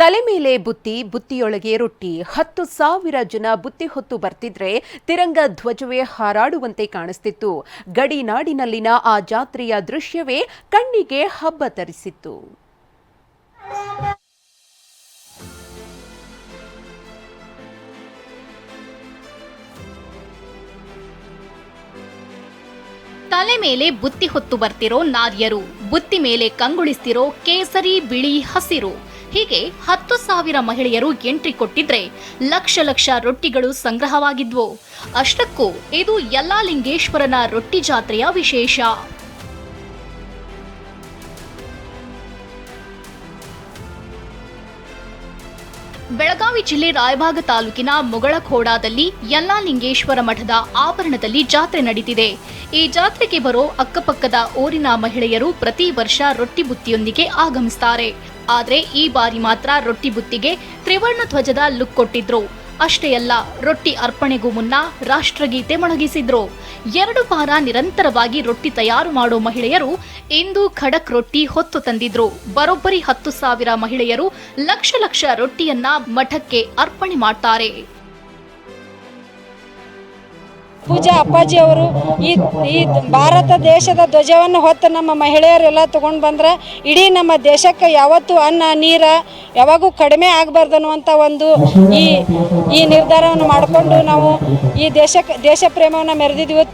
ತಲೆ ಮೇಲೆ ಬುತ್ತಿ, ಬುತ್ತಿಯೊಳಗೆ ರೊಟ್ಟಿ. ಹತ್ತು ಸಾವಿರ ಜನ ಬುತ್ತಿ ಹೊತ್ತು ಬರ್ತಿದ್ರೆ ತಿರಂಗ ಧ್ವಜವೇ ಹಾರಾಡುವಂತೆ ಕಾಣಿಸ್ತಿತ್ತು. ಗಡಿನಾಡಿನಲ್ಲಿನ ಆ ಜಾತ್ರೆಯ ದೃಶ್ಯವೇ ಕಣ್ಣಿಗೆ ಹಬ್ಬ ತರಿಸಿತ್ತು. ತಲೆ ಮೇಲೆ ಬುತ್ತಿ ಹೊತ್ತು ಬರ್ತಿರೋ ನಾರ್ಯರು, ಬುತ್ತಿ ಮೇಲೆ ಕಂಗೊಳಿಸ್ತಿರೋ ಕೇಸರಿ, ಬಿಳಿ, ಹಸಿರು. ಹೀಗೆ ಹತ್ತು ಸಾವಿರ ಮಹಿಳೆಯರು ಎಂಟ್ರಿ ಕೊಟ್ಟಿದ್ರೆ ಲಕ್ಷ ಲಕ್ಷ ರೊಟ್ಟಿಗಳು ಸಂಗ್ರಹವಾಗಿದ್ವು. ಅಷ್ಟಕ್ಕೂ ಇದು ಯಲ್ಲಾಲಿಂಗೇಶ್ವರನ ರೊಟ್ಟಿ ಜಾತ್ರೆಯ ವಿಶೇಷ. ಬೆಳಗಾವಿ ಜಿಲ್ಲೆ ರಾಯಭಾಗ ತಾಲೂಕಿನ ಮುಗಳಖೋಡಾದಲ್ಲಿ ಯಲ್ಲಾಲಿಂಗೇಶ್ವರ ಮಠದ ಆವರಣದಲ್ಲಿ ಜಾತ್ರೆ ನಡೀತಿದೆ. ಈ ಜಾತ್ರೆಗೆ ಬರೋ ಅಕ್ಕಪಕ್ಕದ ಊರಿನ ಮಹಿಳೆಯರು ಪ್ರತಿ ವರ್ಷ ರೊಟ್ಟಿ ಬುತ್ತಿಯೊಂದಿಗೆ ಆಗಮಿಸ್ತಾರೆ. ಆದರೆ ಈ ಬಾರಿ ಮಾತ್ರ ರೊಟ್ಟಿ ಬುತ್ತಿಗೆ ತ್ರಿವರ್ಣ ಧ್ವಜದ ಲುಕ್ ಕೊಟ್ಟಿದ್ರು. ಅಷ್ಟೇ ಅಲ್ಲ, ರೊಟ್ಟಿ ಅರ್ಪಣೆಗೂ ಮುನ್ನ ರಾಷ್ಟ್ರಗೀತೆ ಮೊಳಗಿಸಿದ್ರು. ಎರಡು ವಾರ ನಿರಂತರವಾಗಿ ರೊಟ್ಟಿ ತಯಾರು ಮಾಡೋ ಮಹಿಳೆಯರು ಇಂದು ಖಡಕ್ ರೊಟ್ಟಿ ಹೊತ್ತು ತಂದಿದ್ರು. ಬರೋಬ್ಬರಿ ಹತ್ತು ಸಾವಿರ ಮಹಿಳೆಯರು ಲಕ್ಷ ಲಕ್ಷ ರೊಟ್ಟಿಯನ್ನ ಮಠಕ್ಕೆ ಅರ್ಪಣೆ ಮಾಡ್ತಾರೆ. ಪೂಜಾ ಅಪ್ಪಾಜಿ ಅವರು ಈ ಈ ಭಾರತ ದೇಶದ ಧ್ವಜವನ್ನು ಹೊತ್ತು ನಮ್ಮ ಮಹಿಳೆಯರೆಲ್ಲ ತಗೊಂಡು ಬಂದ್ರೆ ಇಡೀ ನಮ್ಮ ದೇಶಕ್ಕೆ ಯಾವತ್ತು ಅನ್ನ, ನೀರ ಯಾವಾಗೂ ಕಡಿಮೆ ಆಗಬಾರ್ದು ಅನ್ನುವಂಥ ಒಂದು ಈ ಈ ನಿರ್ಧಾರವನ್ನು ಮಾಡಿಕೊಂಡು ನಾವು ಈ ದೇಶಕ್ಕೆ ದೇಶ ಪ್ರೇಮವನ್ನು ಮೆರೆದಿದ್ದೀವಿ.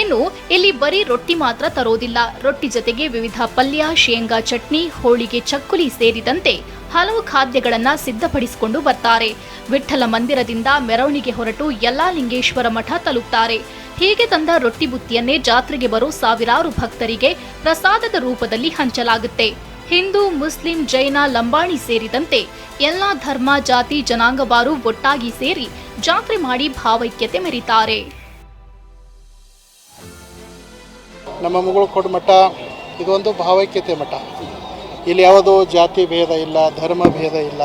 ಇನ್ನು ಇಲ್ಲಿ ಬರೀ ರೊಟ್ಟಿ ಮಾತ್ರ ತರೋದಿಲ್ಲ. ರೊಟ್ಟಿ ಜೊತೆಗೆ ವಿವಿಧ ಪಲ್ಯ, ಶೇಂಗಾ ಚಟ್ನಿ, ಹೋಳಿಗೆ, ಚಕ್ಕುಲಿ ಸೇರಿದಂತೆ ಹಲವು ಖಾದ್ಯಗಳನ್ನು ಸಿದ್ಧಪಡಿಸಿಕೊಂಡು ಬರ್ತಾರೆ. ವಿಠ್ಠಲ ಮಂದಿರದಿಂದ ಮೆರವಣಿಗೆ ಹೊರಟು ಯಲ್ಲಾಲಿಂಗೇಶ್ವರ ಮಠ ತಲುಪ್ತಾರೆ. ಹೀಗೆ ತಂದ ರೊಟ್ಟಿ ಬುತ್ತಿಯನ್ನೇ ಜಾತ್ರೆಗೆ ಬರೋ ಸಾವಿರಾರು ಭಕ್ತರಿಗೆ ಪ್ರಸಾದದ ರೂಪದಲ್ಲಿ ಹಂಚಲಾಗುತ್ತೆ. ಹಿಂದೂ, ಮುಸ್ಲಿಂ, ಜೈನ, ಲಂಬಾಣಿ ಸೇರಿದಂತೆ ಎಲ್ಲಾ ಧರ್ಮ, ಜಾತಿ, ಜನಾಂಗವಾರು ಒಟ್ಟಾಗಿ ಸೇರಿ ಜಾತ್ರೆ ಮಾಡಿ ಭಾವೈಕ್ಯತೆ ಮೆರೀತಾರೆ. ನಮ್ಮ ಮಠ, ಇದೊಂದು ಭಾವೈಕ್ಯತೆ ಮಠ. ಇಲ್ಲಿ ಯಾವುದೋ ಜಾತಿ ಭೇದ ಇಲ್ಲ, ಧರ್ಮ ಭೇದ ಇಲ್ಲ.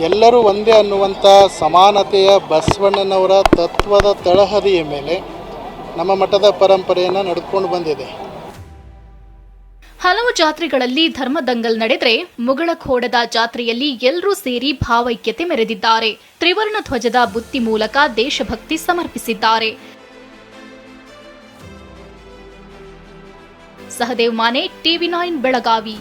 ಎಲ್ಲರೂ ಒಂದೇ ಅನ್ನುವಂಥ ಸಮಾನತೆಯ ಬಸವಣ್ಣನವರ ತತ್ವದ ತಳಹದಿಯ ಮೇಲೆ ನಮ್ಮ ಮಠದ ಪರಂಪರೆಯನ್ನು ನಡೆದುಕೊಂಡು ಬಂದಿದೆ. ಹಲವು ಜಾತ್ರೆಗಳಲ್ಲಿ ಧರ್ಮ ದಂಗಲ್ ನಡೆದರೆ ಮುಗಳಖೋಡದ ಜಾತ್ರೆಯಲ್ಲಿ ಎಲ್ಲರೂ ಸೇರಿ ಭಾವೈಕ್ಯತೆ ಮೆರೆದಿದ್ದಾರೆ. ತ್ರಿವರ್ಣ ಧ್ವಜದ ಬುತ್ತಿ ಮೂಲಕ ದೇಶಭಕ್ತಿ ಸಮರ್ಪಿಸಿದ್ದಾರೆ. Sahadev Mane TV nine Belagavi.